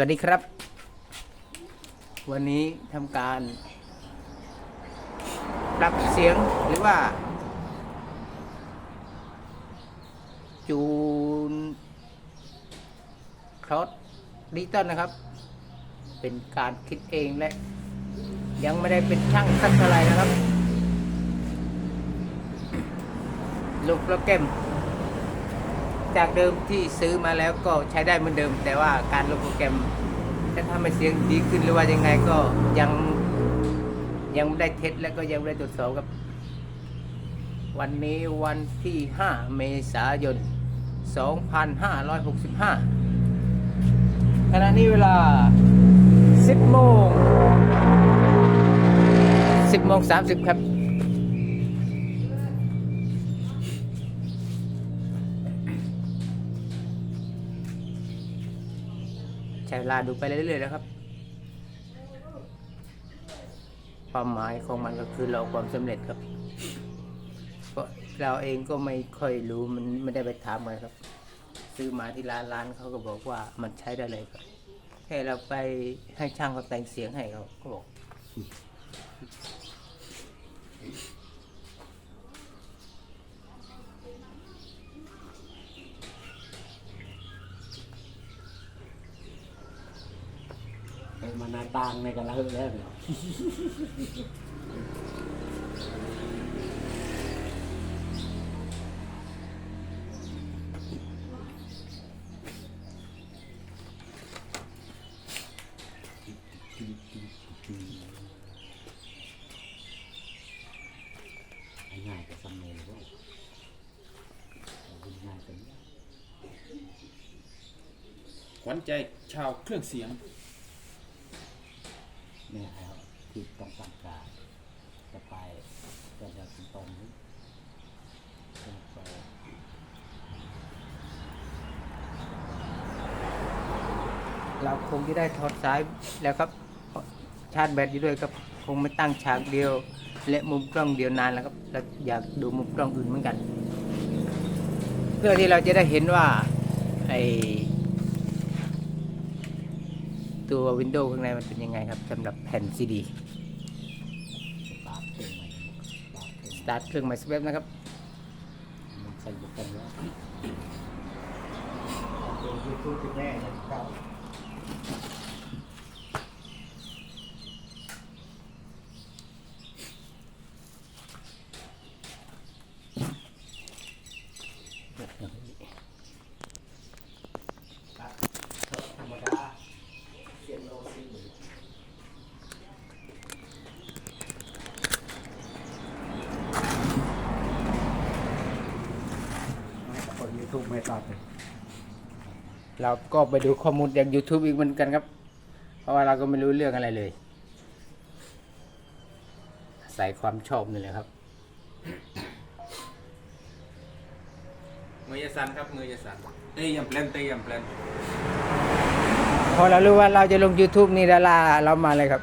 วัสดีครับ วันนี้ทำการปรับเสียงหรือว่า จูนครอสดิจิตอลนะครับ เป็นการคิดเองและ ยังไม่ได้เป็นช่างสักเท่าไหร่นะครับลงโปรแกรม จากเดิมที่ซื้อมาแล้วก็ใช้ได้เหมือนเดิม แต่ว่าการลงโปรแกรมจะทำให้เสียงดีขึ้นหรือว่ายังไงก็ยังยังไม่ได้เทสและก็ยังไม่ได้ตรวจสอบครับ วันนี้วันที่ 5 เมษายน 2565 ขณะนี้เวลา 10โมง10โมง30 ครับ ใช้เวลาดูไปเรื่อยๆนะครับ ความหมายของมันก็คือเราความสำเร็จครับเพราะเราเองก็ไม่ค่อยรู้มันไม่ได้ไปถามเลยครับ ซื้อมาที่ร้านร้านเขาก็บอกว่ามันใช้ได้เลยครับแค่เราไปให้ช่างเขาแต่งเสียงให้เขาก็บอก ไปมานาตางในกันแล้วแล้วเนี่ยง่ายกับซัมเมอร์ด้วง่ายกันขวัญใจชาวเครื่องเสียง เนี่ย ครับที่ต้องการกาจะไปจะจะถึงตรงนี้เป็นโปรเราคงจะได้ถอดสายแล้วครับ ชาร์จแบตอยู่ด้วยครับ คงไม่ตั้งฉากเดียว และมุมกล้องเดียวนานแล้วครับเราอยากดูมุมกล้องอื่นเหมือนกัน เพื่อที่เราจะได้เห็นว่าไอตัววินโดว์ข้างในมันเป็นยังไงครับสำหรับแผ่นซีดี ส ตาร์ทเครื่องใหม่สตาร์สเวฟนะครับใส่บุกันแล้วยูทูบถึงแม่ครับ ธรรมดาเสียงโลซี คน ยูทูบไม่ตัดเลยเราก็ไปดูข้อมูลจาก YouTube อีกเหมือนกันครับ เพราะว่าเราก็ไม่รู้เรื่องอะไรเลยใส่ความชอบนี่แหละครับ มือยาสันครับมือยาสันเตยยำแปลนเตยยำแปลนพอเรารู้ว่าเราจะลง YouTube นี่ดาราเรามาเลยครับ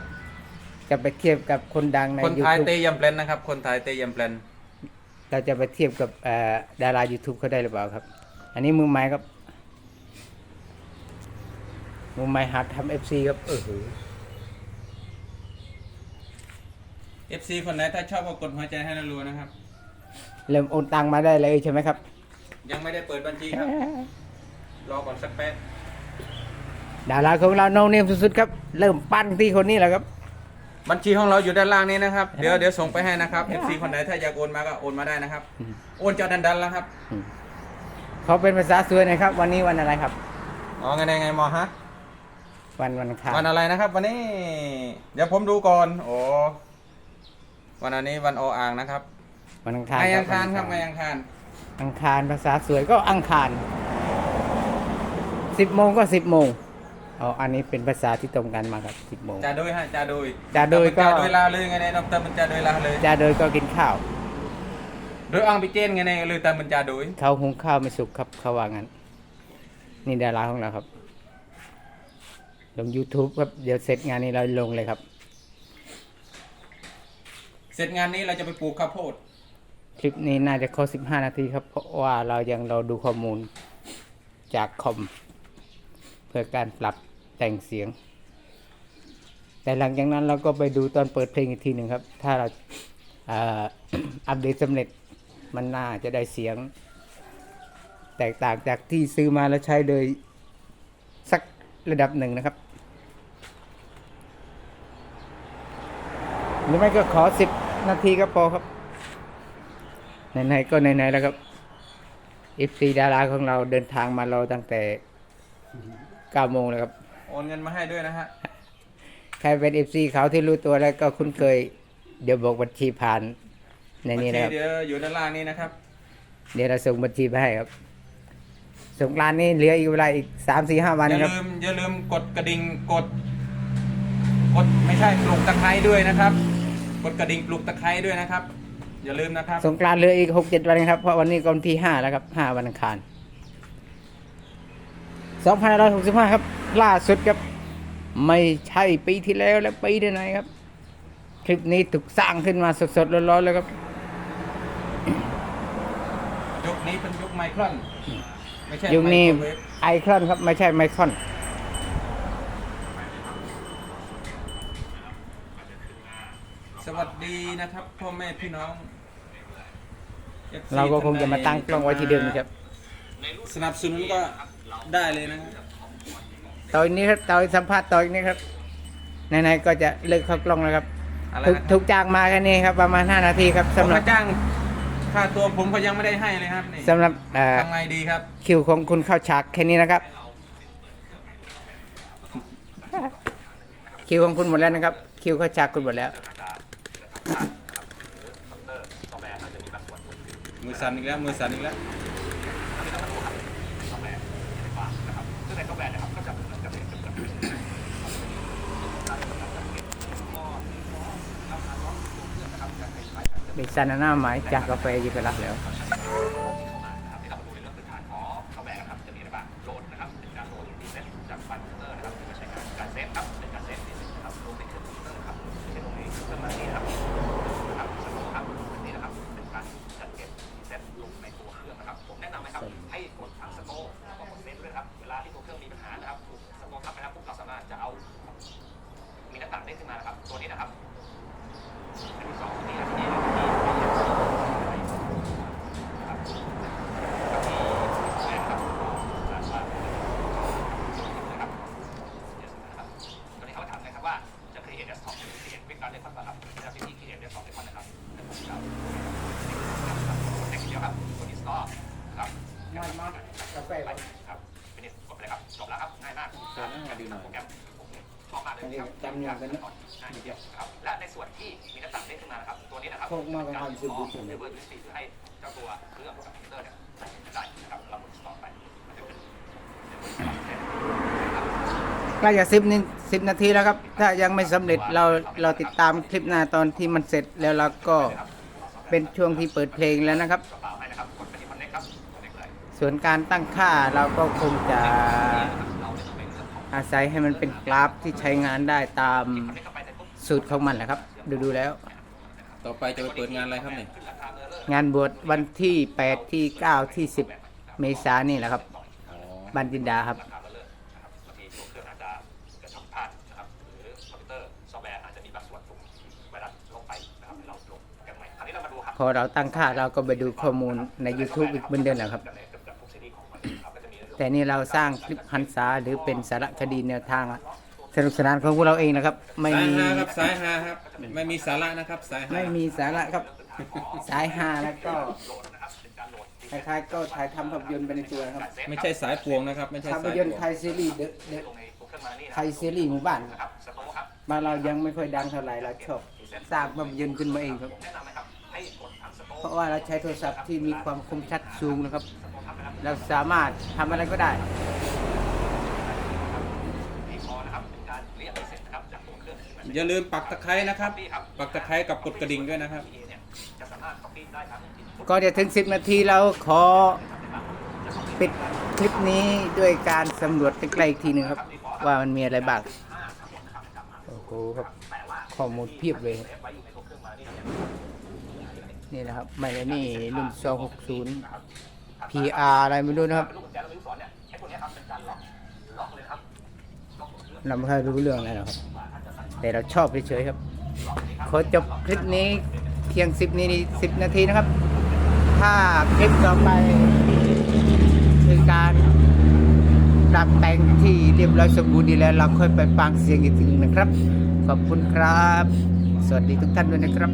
จะไปเทียบกับคนดังใน คนไทย YouTube เตยยำแปลนนะครับ คนไทยเตยยำแปลนเราจะไปเทียบกับเอ่อดารา YouTube เขาได้หรือเปล่าครับ อันนี้มือไม้ครับ มือไม้หัดทำ FC ครับเออหือเอฟซีคนไหนถ้าชอบก็กดหัวใจให้นารัวนะครับ เริ่มโอนตังมาได้เลยใช่ไหมครับ ยังไม่ได้เปิดบัญชีครับ รอก่อนสักแป๊บดาราของเราโนเนมสุดๆครับ เริ่มปั้นที่คนนี้แหละครับ บัญชีของเราอยู่ด้านล่างนี้นะครับ เดี๋ยวเดี๋ยวส่งไปให้นะครับเอฟซีคนไหนถ้าอยากโอนมาก็โอนมาได้นะครับอืมโอนจอดันดันแล้วครับ เขาเป็นภาษาสวยหนะครับ วันนี้วันอะไรครับ อ๋อไงไงไงหมอฮะ วันวันอังคารวันอะไรนะครับ วันนี้ เดี๋ยวผมดูก่อน โอ้วันอันนี้วันโออ่างนะครับวันอังคารไงอังคารครับวันไงอังคาร อังคารภาษาสวยก็อังคารสิบโมงก็สิบโมงอ๋ออันนี้เป็นภาษาที่ตรงกันมาครับสิบโมงจ่าโดยฮะจ่าโดยจ่าโดยก็จ่าโดยลาเลยไงเนี่ยดอกเตอร์มันจ่าโดยลาเลยจาโดยก็กินข้าว โดยอังพิเจนไงเนี่ยเลยแต่มันจ่าโดยเขาหุงข้าวไม่สุกครับเขาว่างั้น นี่ดาราของเราครับ ลง YouTube ครับ เดี๋ยวเสร็จงานนี้เราลงเลยครับ เสร็จงานนี้เราจะไปปลูกข้าวโพดคลิปนี้น่าจะเข้า15 นาทีครับ เพราะว่าเรายังเราดูข้อมูลจากคอม เพื่อการปรับแต่งเสียง แต่หลังจากนั้นเราก็ไปดูตอนเปิดเพลงอีกทีหนึ่งครับ ถ้าเราเอ่ออัปเดตสำเร็จ มันน่าจะได้เสียง แตกต่างจากที่ซื้อมาแล้วใช้โดยสักระดับหนึ่งนะครับ หรือไม่ก็ขอสิบนาทีก็พอครับ ไหนๆก็ไหนๆแล้วครับอิฟซีดาราของเราเดินทางมารอตั้งแต่9โมงแล้วครับ โอนเงินมาให้ด้วยนะฮะ ใครเป็นเอฟซีเขาที่รู้ตัวแล้วก็คุ้นเคย เดี๋ยวบอกบัญชีผ่าน ในนี้นะครับ เดี๋ยวอยู่ด้านล่างนี้นะครับ เดี๋ยวเราส่งบัญชีไปให้ครับสงกรานต์นี้เหลืออีกเวลาอีกสามสี่ห้าวันอย่านะครับ ลืมอย่าลืมกดกระดิ่งกด กดไม่ใช่ปลุกตะไคร้ด้วยนะครับ กดกระดิ่งปลุกตะไคร้ด้วยนะครับ อย่าลืมนะครับ สงกรานต์เหลืออีกหกเจ็ดวันครับ เพราะวันนี้ก็วันที่ห้าแล้วครับห้าวันอังคารสองพันร้อยหกสิบห้าครับ ล่าสุดครับ ไม่ใช่ปีที่แล้วและปีที่ไหนครับ คลิปนี้ถูกสร้างขึ้นมาสดๆร้อนๆเลยครับ ยุค นี้เป็นยุคไมครอนไม่ใช่ยุคนี้ไมโครเวฟไอคอนครับไม่ใช่ไมคอน สวัสดีนะครับพ่อแม่พี่น้อง FC เราก็คงจะมาตั้งกล้องไว้ที่เดิมนะครับ สนับสนุนก็ได้เลยนะครับตอนนี้ครับตอนสัมภาษณ์ตอนนี้ครับไหนๆก็จะเลิกเข้ากล้องแล้วครับอะไรถูกนะครับถูกจ้างมาแค่นี้ครับประมาณ 5 นาทีครับผมสำหรับมาจ้าง ค่าตัวผมเขายังไม่ได้ให้เลยครับนี่สำหรับเอ่อทำไงดีครับ คิวของคุณเข้าฉากแค่นี้นะครับ คิวของคุณหมดแล้วนะครับ คิวเข้าฉากคุณหมดแล้ว มือสั่นอีกแล้วมือสั่นอีกแล้ว เด็กสันหน้าหมายจากกาแฟยีไปรับแล้ว มีหน้าต่างเด้งขึ้นมานะครับ ตัวนี้นะครับอันที่สองนี่นะครับที่นะครับกับที่แรกนะครับอ่าว่านะครับเดี๋ยวนะครับตอนนี้เขาถามนะครับว่า จะ create desktop หรือ create quick start record ป่ะครับจะเป็นที่ create desktop record นะครับครับเด็กเดียวครับตัวนี้ store ครับง่ายมากกาแฟไปครับเป็นนี่กดไปเลยครับจบแล้วครับง่ายมากสั่นหน้าดีหน่อยโปรแกรมชอบมากเลยครับจำอย่างกันนะง่ายเดียวครับและในส่วนที่มีน้าต่างเด้งขึ้นมานะครับตัวนี้นะครับกมากกว่าความสุดขดีอสุดหรือเบอร์ดิสตีให้เจ้าตัวเครื่องกับคอมพิวเตอร์เนี่ยได้นะครับเราหมดสต็อกไปมันจะเป็นใกล้จะสิบนิสิบนาทีแล้วครับ ถ้ายังไม่สำเร็จเราเราติดตามคลิปหน้าตอนที่มันเสร็จแล้วเราก็เป็นช่วงที่เปิดเพลงแล้วนะครับกระเป๋าให้นะครับกดไปที่คอนเน็กครับคอนเน็กเลยส่วนการตั้งค่าเราก็คงจะเราไม่ต้องไปเลือกของอาศัยให้มันเป็นกราฟที่ใช้งานได้ตามคอนเน็กเข้าไปเสร็จปุ๊บสูตรของมันแหละครับ ดูดูๆแล้ว ต่อไปจะไปเปิดงานอะไรครับเนี่ยขึ้นราคาเบอร์เลอร์งานบวชวันที่ 8 ที่ 9 ที่ 10 เมษายนนี่แหละครับอ๋อบันจินดาครับราคาเบอร์เลอร์นะครับ พอเราตั้งค่าเราก็ไปดูข้อมูลใน YouTube อีกเหมือนเดิมแหละครับ แต่นี่เราสร้างคลิปหันษาหรือเป็นสารคดีแนวทางสนุกสนานของพวกเราเองนะครับ ไม่สายมีฮาครับสายฮาครับไม่มีสาระนะครับสายฮาไม่มีสาระครับ สายฮาแล้วก็คล้ายๆก็ถ่ายทำภาพยนตร์ไปในตัวนะครับไม่ใช่สายปวงนะครับ ไม่ใช่ภาพสายยปนตร์วงไทยซีรีส์เดอะเดอะลงใน Google มานี่นะไทยซีรีส์หมู่บ้านครับสโต๊ะครับบ้านเรายังไม่ค่อยดังเท่าไหร่เราชอบสร้างภาพยนตร์ขึ้นมาเองครับ ราะว่าเราใช้โทรศัพท์ที่มีความคมชัดสูงนะครับ เราสามารถทำอะไรก็ได้ให้พอนะครับเป็นการเรียกให้เสร็จนะครับจากตัวเครื่องขึ้นมาอย่าลืมปักตะไคร้นะครับ ปักตะไคร้กับกดกระดิ่งด้วยนะครับเนี่ยจะสามารถ copy ได้ทั้ง input ก็จะถึง 10 นาทีเราขอปิดคลิปนี้ด้วยการสำรวจใกล้ๆอีกทีหนึงครับ ว่ามันมีอะไรบ้าง โอ้โหครับข้อมูลเพียบเลยครับ นี่นะครับไม่ไนี่รุ่น260 PR อะไรไม่รู้นะครับเราไม่รู้สอนเนี่ยไอ้พวกเนี้ยครับเป็นการล็อกล็อกเลยครับล็อกตัวเครื่องเราไม่ค่อยรู้เรื่องอะไรหรอกแต่เราชอบเฉยๆครับ ขอจบคลิปนี้เพียงสิบนี้สิบนาทีนะครับ ถ้าคลิปต่อไปคือการปรับแต่งที่เรียบร้อยสมบูรณ์ดีแล้ว เราค่อยไปฟังเสียงอีกทีนึงนะครับ ขอบคุณครับ สวัสดีทุกท่านด้วยนะครับ